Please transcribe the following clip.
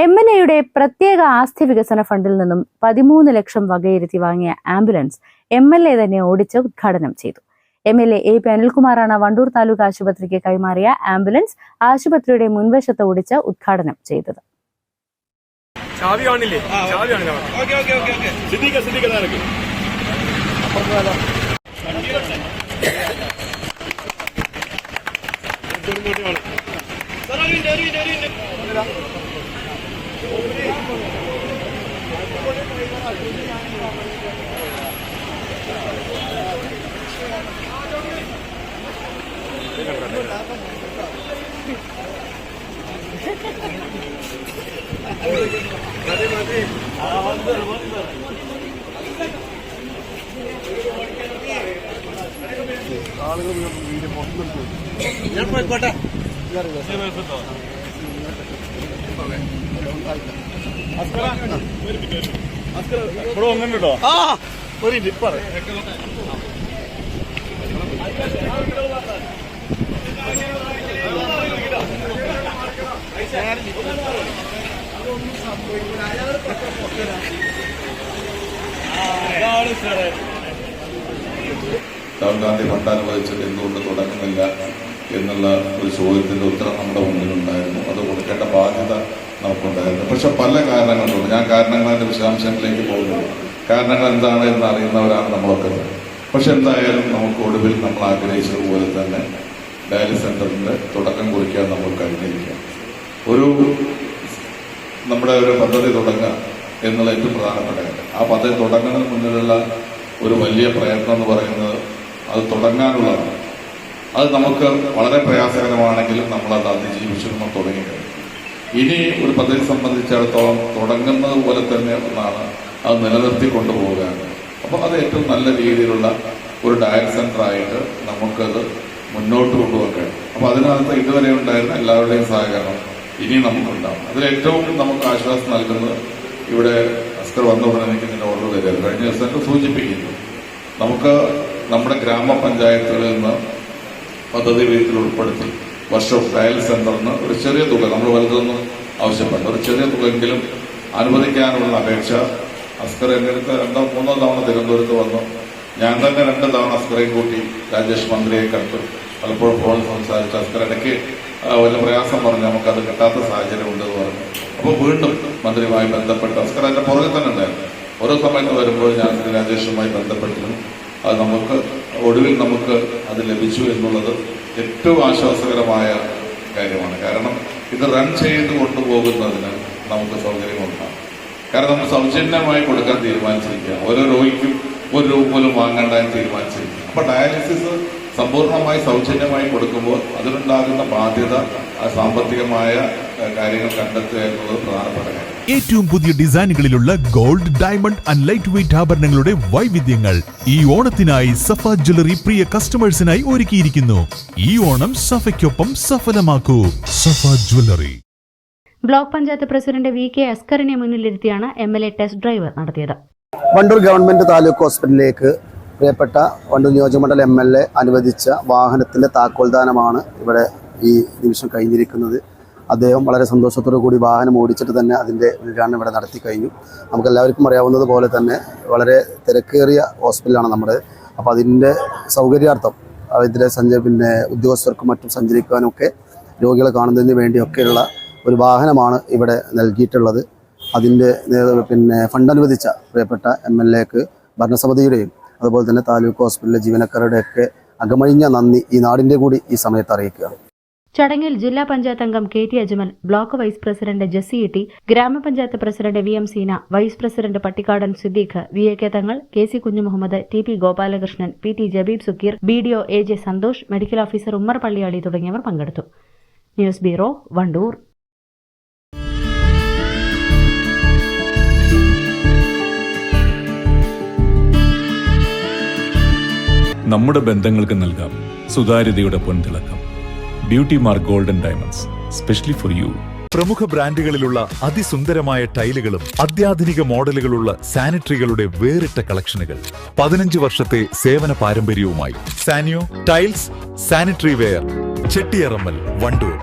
M N എയുടെ പ്രത്യേക ആസ്തി വികസന ഫണ്ടിൽ നിന്നും പതിമൂന്ന് ലക്ഷം വകയിരുത്തി വാങ്ങിയ ആംബുലൻസ് എം എൽ എ തന്നെ ഓടിച്ച് ഉദ്ഘാടനം ചെയ്തു. M L A A P അനിൽകുമാറാണ് Wandoor taluk ആശുപത്രിക്ക് കൈമാറിയ ആംബുലൻസ് ആശുപത്രിയുടെ മുൻവശത്ത് ഓടിച്ച് ഉദ്ഘാടനം ചെയ്തത്. ചാവി ചാവി കാണില്ല സിദ്ദീഖ സിദ്ദീഖ നിനക്ക് ഇവിടെ വന്നിട്ടുണ്ടോ ആ ഒരു രാഹുൽ ഗാന്ധി ഫണ്ട് അനുവദിച്ചത് എന്തുകൊണ്ട് തുടങ്ങുന്നില്ല എന്നുള്ള ഒരു ചോദ്യത്തിന്റെ ഉത്തരം നമ്മുടെ മുന്നിലുണ്ടായിരുന്നു. അത് കൊടുക്കേണ്ട ബാധ്യത നമുക്കുണ്ടായിരുന്നു പക്ഷെ പല കാരണങ്ങളുണ്ട്. ഞാൻ കാരണങ്ങളുടെ വിശദാംശങ്ങളിലേക്ക് പോകുന്നില്ല. കാരണങ്ങൾ എന്താണ് എന്ന് അറിയുന്നവരാണ് നമ്മളൊക്കെ. പക്ഷെ എന്തായാലും നമുക്ക് ഒടുവിൽ നമ്മൾ ആഗ്രഹിച്ചതുപോലെ തന്നെ ഡയാലിസ് സെന്ററിന്റെ തുടക്കം കുറിക്കാൻ നമ്മൾ കഴിഞ്ഞിരിക്കാം ഒരു നമ്മുടെ ഒരു പദ്ധതി തുടങ്ങുക എന്നുള്ള ഏറ്റവും പ്രധാനപ്പെട്ട കാര്യം. ആ പദ്ധതി തുടങ്ങുന്നതിന് മുന്നിലുള്ള ഒരു വലിയ പ്രയത്നം എന്ന് പറയുന്നത് അത് തുടങ്ങാനുള്ളതാണ്. അത് നമുക്ക് വളരെ പ്രയാസകരമാണെങ്കിലും നമ്മളത് അതിജീവിച്ചു നമ്മൾ തുടങ്ങിക്കഴിഞ്ഞു. ഇനി ഒരു പദ്ധതി സംബന്ധിച്ചിടത്തോളം തുടങ്ങുന്നത് പോലെ തന്നെ ഒന്നാണ് അത് നിലനിർത്തി കൊണ്ടുപോവുകയാണ്. അപ്പോൾ അത് ഏറ്റവും നല്ല രീതിയിലുള്ള ഒരു ഡയറ്റ് സെന്ററായിട്ട് നമുക്കത് മുന്നോട്ട് കൊണ്ടുപോകാൻ അപ്പോൾ അതിനകത്ത് ഇതുവരെ ഉണ്ടായിരുന്ന എല്ലാവരുടെയും സഹകരണം ഇനി നമുക്കുണ്ടാവും. അതിൽ ഏറ്റവും നമുക്ക് ആശ്വാസം നൽകുന്നത് ഇവിടെ അസ്കർ വന്ന ഉടനെ എനിക്ക് ഇതിന്റെ ഓർഡർ തരിക കഴിഞ്ഞ ദിവസം സൂചിപ്പിക്കുന്നു. നമുക്ക് നമ്മുടെ ഗ്രാമപഞ്ചായത്തുകളിൽ നിന്ന് പദ്ധതി വീട്ടിൽ ഉൾപ്പെടുത്തി വർഷം ട്രയൽ സെന്ററിന് ഒരു ചെറിയ തുക നമ്മൾ വലുതൊന്നും ആവശ്യപ്പെട്ടു ഒരു ചെറിയ തുകയെങ്കിലും അനുവദിക്കാനുള്ള അപേക്ഷ അസ്കർ എന്റെ അടുത്ത് രണ്ടോ മൂന്നോ തവണ തിരുവനന്തപുരത്ത് വന്നു. ഞാൻ തന്നെ രണ്ട് തവണ അസ്കറേയും കൂട്ടി രാജേഷ് മന്ത്രിയെ കണ്ടു. പലപ്പോഴും ഫോണിൽ സംസാരിച്ച്. അസ്കർ ഇടയ്ക്ക് വലിയ പ്രയാസം പറഞ്ഞു നമുക്കത് കിട്ടാത്ത സാഹചര്യം ഉണ്ടെന്ന് പറഞ്ഞു. അപ്പോൾ വീണ്ടും മന്ത്രിയുമായി ബന്ധപ്പെട്ട് അസ്കർ അതിന്റെ പുറകെ തന്നെ ഉണ്ടായിരുന്നു. ഓരോ സമയത്ത് വരുമ്പോൾ ഞാൻ രാജേഷുമായി ബന്ധപ്പെട്ടിരുന്നു. അത് നമുക്ക് ഒടുവിൽ നമുക്ക് അത് ലഭിച്ചു എന്നുള്ളത് ഏറ്റവും ആശ്വാസകരമായ കാര്യമാണ്. കാരണം ഇത് റൺ ചെയ്ത് കൊണ്ടുപോകുന്നതിന് നമുക്ക് സൗകര്യമുണ്ടാകും കാരണം നമ്മൾ സൗജന്യമായി കൊടുക്കാൻ തീരുമാനിച്ചിരിക്കുക ഓരോ രോഗിക്കും ഒരു രൂപ പോലും വാങ്ങേണ്ട തീരുമാനിച്ചിരിക്കുക അപ്പൊ ഡയാലിസിസ് സമ്പൂർണമായി സൗജന്യമായി കൊടുക്കുമ്പോൾ അതിനുണ്ടാകുന്ന ബാധ്യത ആ സാമ്പത്തികമായ കാര്യങ്ങൾ കണ്ടെത്തുക എന്നുള്ളത് പ്രധാനപ്പെട്ട കാര്യം ഏറ്റവും പുതിയ ഡിസൈനുകളിലുള്ള gold diamond and light weight ആഭരണങ്ങളുടെ വൈവിധ്യങ്ങൾ ഈ ഓണത്തിനായി സഫ ജ്വല്ലറി പ്രിയ കസ്റ്റമേഴ്സിനായി ഒരുക്കിയിരിക്കുന്നു. ഈ ഓണം സഫയ്ക്കൊപ്പം സഫലമാക്കൂ. Safa jewellery. Block panchayat president V K അസ്കറിനെ മുന്നിലിരുത്തിയാണ് M L A test drive നടത്തിയത്. വണ്ടൂർ ഗവൺമെന്റ് താലൂക്ക് ഹോസ്പിറ്റലിലേക്ക് പ്രിയപ്പെട്ട വണ്ടൂർ നിയോജകമണ്ഡലം എം എൽ എ അനുവദിച്ച വാഹനത്തിന്റെ താക്കോൽദാനമാണ് ഇവിടെ ഈ നിമിഷം കഴിഞ്ഞിരിക്കുന്നത്. അദ്ദേഹം വളരെ സന്തോഷത്തോടു കൂടി വാഹനം ഓടിച്ചിട്ട് തന്നെ അതിന്റെ ഉദ്ഘാടനം ഇവിടെ നടത്തി കഴിഞ്ഞു. നമുക്ക് എല്ലാവർക്കും അറിയാവുന്നത് പോലെ തന്നെ വളരെ തിരക്കേറിയ ഹോസ്പിറ്റലാണ് നമ്മുടെ. അപ്പോൾ അതിന്റെ സൗകര്യാർത്ഥം ഇതിലെ സഞ്ച പിന്നെ ഉദ്യോഗസ്ഥർക്കും മറ്റും സഞ്ചരിക്കാനും ഒക്കെ രോഗികളെ കാണുന്നതിന് വേണ്ടിയൊക്കെയുള്ള ഒരു വാഹനമാണ് ഇവിടെ നൽകിയിട്ടുള്ളത്. അതിന്റെ പിന്നെ ഫണ്ട് അനുവദിച്ച പ്രിയപ്പെട്ട എം എൽ എക്ക് ഭരണസമിതിയുടെയും അതുപോലെ തന്നെ താലൂക്ക് ഹോസ്പിറ്റലിലെ ജീവനക്കാരുടെയൊക്കെ അകമഴിഞ്ഞ നന്ദി ഈ നാടിന്റെ കൂടി ഈ സമയത്ത് അറിയിക്കുക. ചടങ്ങിൽ ജില്ലാ പഞ്ചായത്ത് അംഗം K T Ajmal block vice president Jasi Itty ഗ്രാമപഞ്ചായത്ത് president V M Seena vice president Pattikkadan Siddique V A K Thangal K C Kunjumuhammed T P Gopalakrishnan P T Jabeeb Sukkeer B D O A J Santhosh medical officer Ummer Palliyali തുടങ്ങിയവർ പങ്കെടുത്തു. News bureau Wandoor. നമ്മുടെ ബന്ധങ്ങൾക്ക് നൽകാം. സുതാര്യതയുടെ പൊൻതിളക്കം. Beauty mark golden diamonds specially for you പ്രമുഖ ബ്രാൻഡുകളിലുള്ള അതിസുന്ദരമായ ടൈലുകളും അത്യാധുനിക മോഡലുകളുള്ള സാനിറ്ററികളുടെ വേറിട്ട കളക്ഷനുകൾ. പതിനഞ്ച് വർഷത്തെ സേവന പാരമ്പര്യവുമായി. Saniyo tiles sanitary ware Chettiyarammal Wandoor.